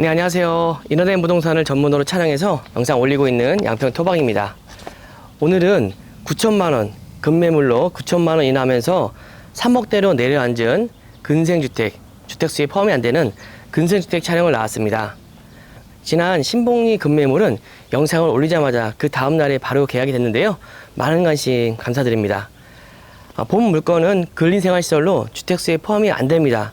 네, 안녕하세요. 이너덴 부동산을 전문으로 촬영해서 영상 올리고 있는 양평 토박입니다. 오늘은 9천만 원 급매물로 9천만 원 인하하면서 3억대로 내려앉은 근생주택, 주택수에 포함이 안 되는 근생주택 촬영을 나왔습니다. 지난 신봉리 급매물은 영상을 올리자마자 그 다음 날에 바로 계약이 됐는데요. 많은 관심 감사드립니다. 아, 본 물건은 근린생활시설로 주택수에 포함이 안 됩니다.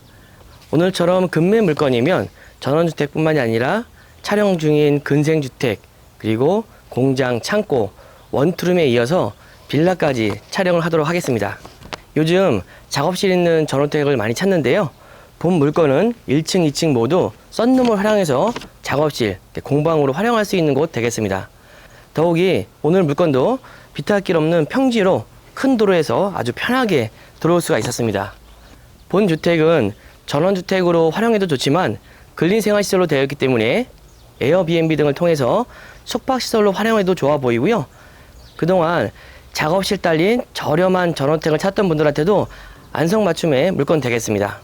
오늘처럼 급매 물건이면 전원주택뿐만이 아니라 촬영 중인 근생주택 그리고 공장, 창고, 원투룸에 이어서 빌라까지 촬영을 하도록 하겠습니다. 요즘 작업실 있는 전원주택을 많이 찾는데요. 본 물건은 1층, 2층 모두 썬룸을 활용해서 작업실, 공방으로 활용할 수 있는 곳 되겠습니다. 더욱이 오늘 물건도 비탈길 없는 평지로 큰 도로에서 아주 편하게 들어올 수가 있었습니다. 본 주택은 전원주택으로 활용해도 좋지만 근린 생활시설로 되어 있기 때문에 에어비앤비 등을 통해서 숙박시설로 활용해도 좋아 보이고요. 그동안 작업실 딸린 저렴한 전원주택을 찾던 분들한테도 안성맞춤의 물건 되겠습니다.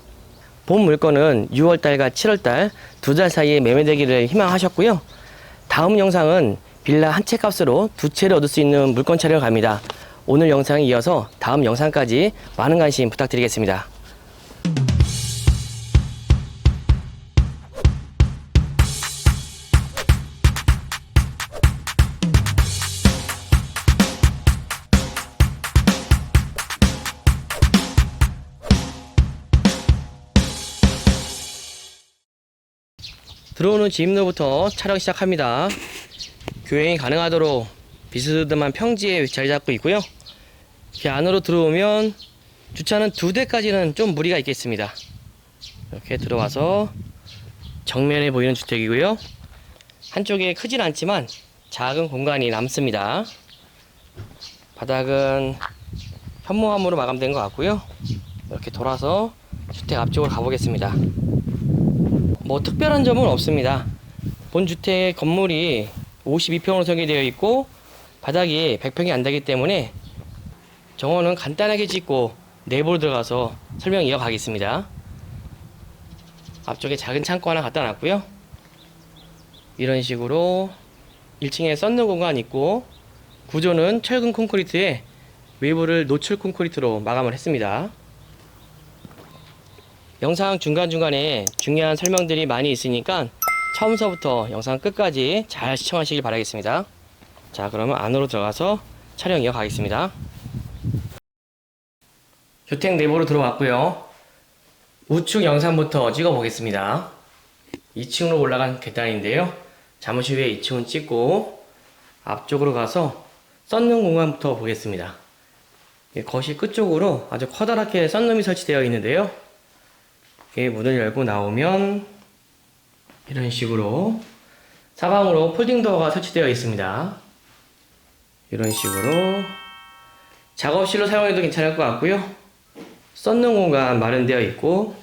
본 물건은 6월달과 7월달 두 달 사이에 매매되기를 희망하셨고요. 다음 영상은 빌라 한 채 값으로 두 채를 얻을 수 있는 물건 촬영을 갑니다. 오늘 영상에 이어서 다음 영상까지 많은 관심 부탁드리겠습니다. 들어오는 진입로부터 촬영 시작합니다. 교행이 가능하도록 비스듬한 평지에 자리 잡고 있고요. 이렇게 안으로 들어오면 주차는 두 대까지는 좀 무리가 있겠습니다. 이렇게 들어와서 정면에 보이는 주택이고요. 한쪽에 크진 않지만 작은 공간이 남습니다. 바닥은 현무암으로 마감된 것 같고요. 이렇게 돌아서 주택 앞쪽으로 가보겠습니다. 뭐 특별한 점은 없습니다. 본 주택 건물이 52평으로 설계되어 있고 바닥이 100평이 안 되기 때문에 정원은 간단하게 짓고 내부로 들어가서 설명 이어가겠습니다. 앞쪽에 작은 창고 하나 갖다 놨고요. 이런 식으로 1층에 썬는 공간 있고 구조는 철근 콘크리트에 외부를 노출 콘크리트로 마감을 했습니다. 영상 중간중간에 중요한 설명들이 많이 있으니까 처음서부터 영상 끝까지 잘 시청하시길 바라겠습니다. 자, 그러면 안으로 들어가서 촬영 이어가겠습니다. 주택 내부로 들어왔고요. 우측 영상부터 찍어 보겠습니다. 2층으로 올라간 계단인데요. 잠시 후에 2층은 찍고 앞쪽으로 가서 썬룸 공간부터 보겠습니다. 이 거실 끝쪽으로 아주 커다랗게 썬룸이 설치되어 있는데요. 이렇게 문을 열고 나오면 이런 식으로 사방으로 폴딩 도어가 설치되어 있습니다. 이런 식으로 작업실로 사용해도 괜찮을 것 같고요. 썬룸 공간 마련되어 있고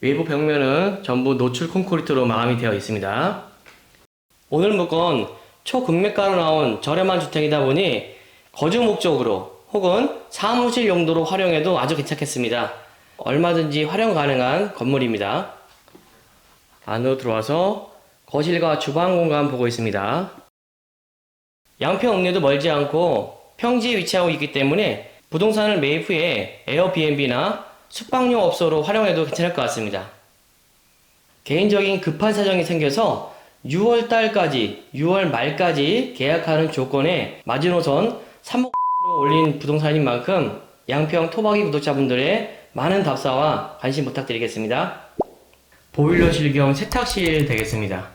외부 벽면은 전부 노출 콘크리트로 마감이 되어 있습니다. 오늘 물건 초금매가로 나온 저렴한 주택이다 보니 거주 목적으로 혹은 사무실 용도로 활용해도 아주 괜찮겠습니다. 얼마든지 활용 가능한 건물입니다. 안으로 들어와서 거실과 주방 공간 보고 있습니다. 양평 읍내도 멀지 않고 평지에 위치하고 있기 때문에 부동산을 매입 후에 에어비앤비나 숙박용 업소로 활용해도 괜찮을 것 같습니다. 개인적인 급한 사정이 생겨서 6월 달까지, 6월 말까지 계약하는 조건에 마지노선 3억으로 올린 부동산인 만큼 양평 토박이 구독자분들의 많은 답사와 관심 부탁드리겠습니다. 보일러실 겸 세탁실 되겠습니다.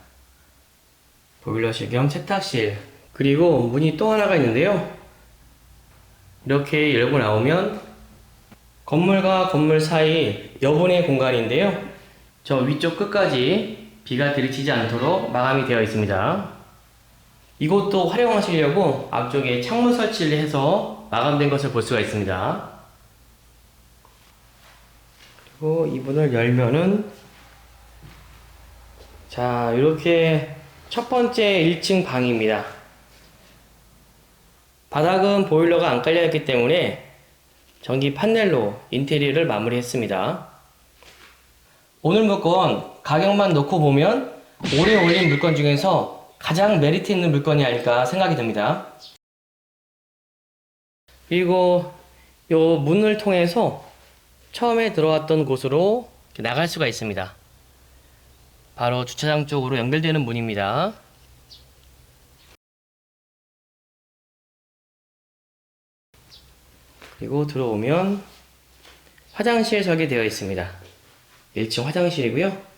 보일러실 겸 세탁실. 그리고 문이 또 하나가 있는데요. 이렇게 열고 나오면 건물과 건물 사이 여분의 공간인데요. 저 위쪽 끝까지 비가 들이치지 않도록 마감이 되어 있습니다. 이곳도 활용하시려고 앞쪽에 창문 설치를 해서 마감된 것을 볼 수가 있습니다. 그리고 이 문을 열면은 자 이렇게 첫 번째 1층 방입니다. 바닥은 보일러가 안 깔려 있기 때문에 전기 판넬로 인테리어를 마무리했습니다. 오늘 물건 가격만 놓고 보면 올해 올린 물건 중에서 가장 메리트 있는 물건이 아닐까 생각이 듭니다. 그리고 요 문을 통해서 처음에 들어왔던 곳으로 나갈 수가 있습니다. 바로 주차장 쪽으로 연결되는 문입니다. 그리고 들어오면 화장실 설계되어 있습니다. 1층 화장실이고요.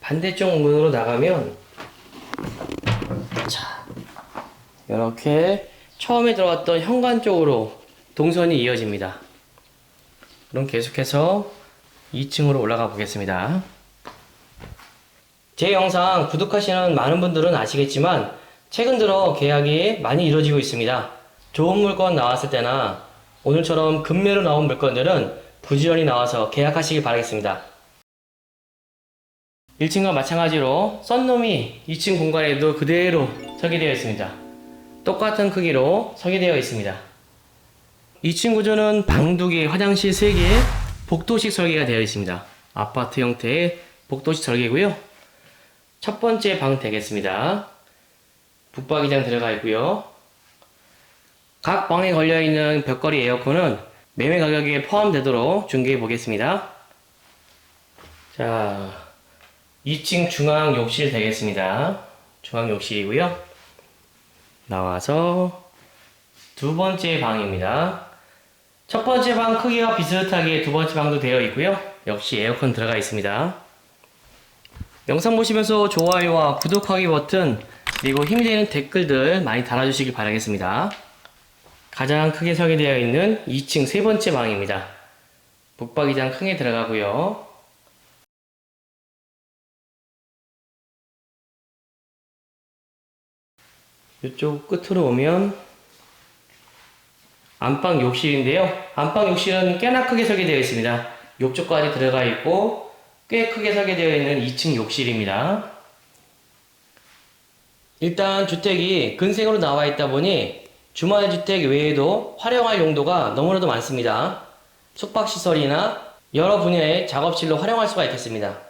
반대쪽 문으로 나가면 자 이렇게 처음에 들어왔던 현관 쪽으로 동선이 이어집니다. 그럼 계속해서 2층으로 올라가 보겠습니다. 제 영상 구독하시는 많은 분들은 아시겠지만 최근 들어 계약이 많이 이루어지고 있습니다. 좋은 물건 나왔을 때나 오늘처럼 금매로 나온 물건들은 부지런히 나와서 계약하시길 바라겠습니다. 1층과 마찬가지로 썬룸이 2층 공간에도 그대로 설계되어 있습니다. 똑같은 크기로 설계되어 있습니다. 2층 구조는 방 2개, 화장실 3개, 복도식 설계가 되어 있습니다. 아파트 형태의 복도식 설계고요. 첫 번째 방 되겠습니다. 북박이장 들어가 있고요. 각 방에 걸려 있는 벽걸이 에어컨은 매매 가격에 포함되도록 중개해 보겠습니다. 자, 2층 중앙 욕실 되겠습니다. 중앙 욕실이고요. 나와서 두 번째 방입니다. 첫 번째 방 크기와 비슷하게 두 번째 방도 되어 있고요. 역시 에어컨 들어가 있습니다. 영상 보시면서 좋아요와 구독하기 버튼 그리고 힘이 되는 댓글들 많이 달아주시길 바라겠습니다. 가장 크게 설계되어 있는 2층 세 번째 방입니다. 북박이장 크게 들어가고요. 이쪽 끝으로 오면 안방 욕실인데요. 안방 욕실은 꽤나 크게 설계되어 있습니다. 욕조까지 들어가 있고 꽤 크게 설계되어 있는 2층 욕실입니다. 일단 주택이 근생으로 나와 있다 보니 주말 주택 외에도 활용할 용도가 너무나도 많습니다. 숙박시설이나 여러 분야의 작업실로 활용할 수가 있겠습니다.